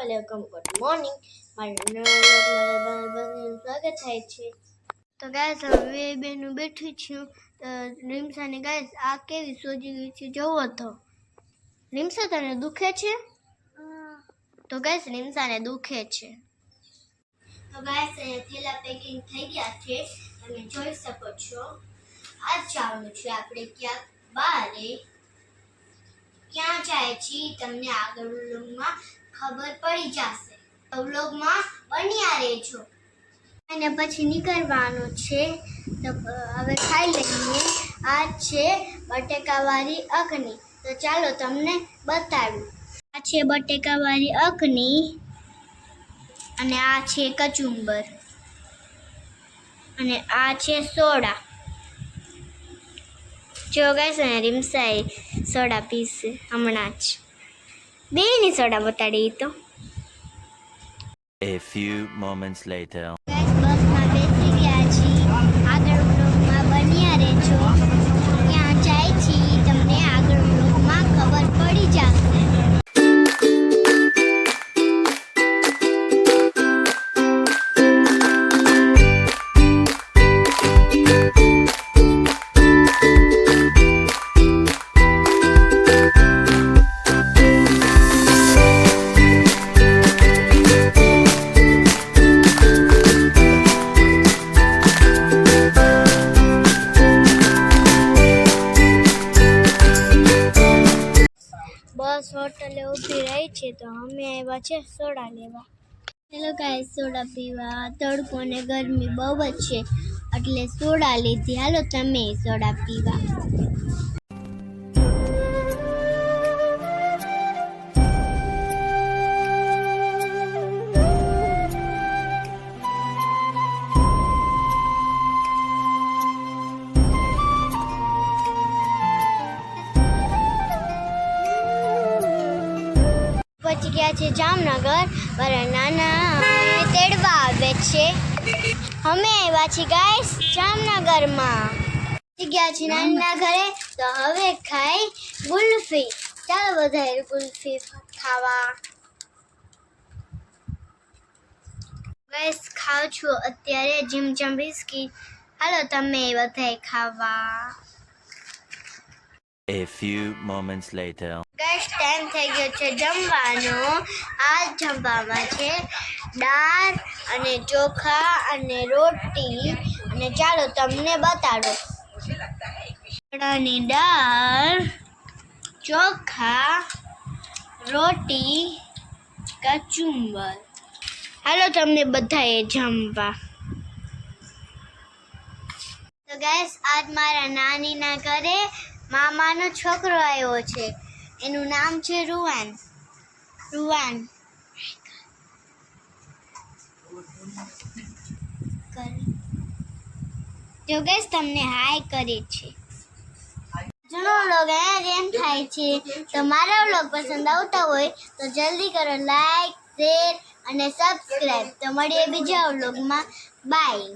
વાલેકુમ good morning. મારું સ્વાગત થાય છે. તો ગાઈસ હવે બેનું બેઠું છું. તો રીમસાને ગાઈસ આ કેવી સોજી ગઈ છે જોવો તો. રીમસા તને દુખે છે? તો ગાઈસ રીમસાને દુખે છે. તો અહીંયા થેલા પેકિંગ થઈ ગયા છે. તમે જોઈ શકો છો. આજ જવાનું છે આપણે ક્યાંક બહારે. ક્યાં જાય છે તમને આગળ વ્લોગમાં ખબર પડી જશે. વ્લોગમાં બન્યા રહેજો. અને પછી નીકળવાનું છે. તો હવે ખાઈ લઈએ. આ છે બટેકાવાળી અગ્નિ તો ચાલો તમને બતાડું. આ છે બટેકાવાળી અગ્નિ અને આ છે કચુંબર. અને આ છે સોડા. જો ગાઈસ અને રીમસાઈ સોડા પીશે હમણાં જ. બેની સોડા બતાડી ઈ તો A few moments later. હોટલે ઊભી રહી છે, તો અમે આવ્યા છે સોડા લેવા. હેલો ગાય સોડા પીવા. તડકો ને ગરમી બહુ જ છે, એટલે સોડા લીધી. હાલો તમે સોડા પીવા. પહોંચી ગયા છે જામનગર મારા નાના તેડવા આવે છે. અમે આવ્યા છીએ ગાઈસ જામનગરમાં. પહોંચી ગયા છીએ નાના ઘરે, તો હવે ખાઈ ગુલ્ફી. ચાલો વધારે ગુલ્ફી ખાવા. ગાઈસ ખાવ છું અત્યારે જીમ જમ બિસ્કીટ. હાલો, તમે બધાય ખાવા. A few moments later. Gas time થઈ ગયો છે જમવાનો. આ જમવામાં છે દાળ અને ચોખા અને રોટી. અને ચાલો તમને બતાડો. ચણાની દાળ, ચોખા, રોટી, કચુંબર. હાલો તમને બધાએ જમવા. તો ગેસ આજ મારા નાનીના ઘરે મામાનો છોકરો આવ્યો છે. એનું નામ છે રૂવાન. રૂવાન. જો તમને હાય કરે છે. જૂનો વ્લોગ અહીંયા એમ થાય છે. તો મારા વ્લોગ પસંદ આવતા હોય તો જલ્દી કરો લાઈક શેર અને સબસ્ક્રાઈબ તો મળીએ બીજા વ્લોગમાં બાય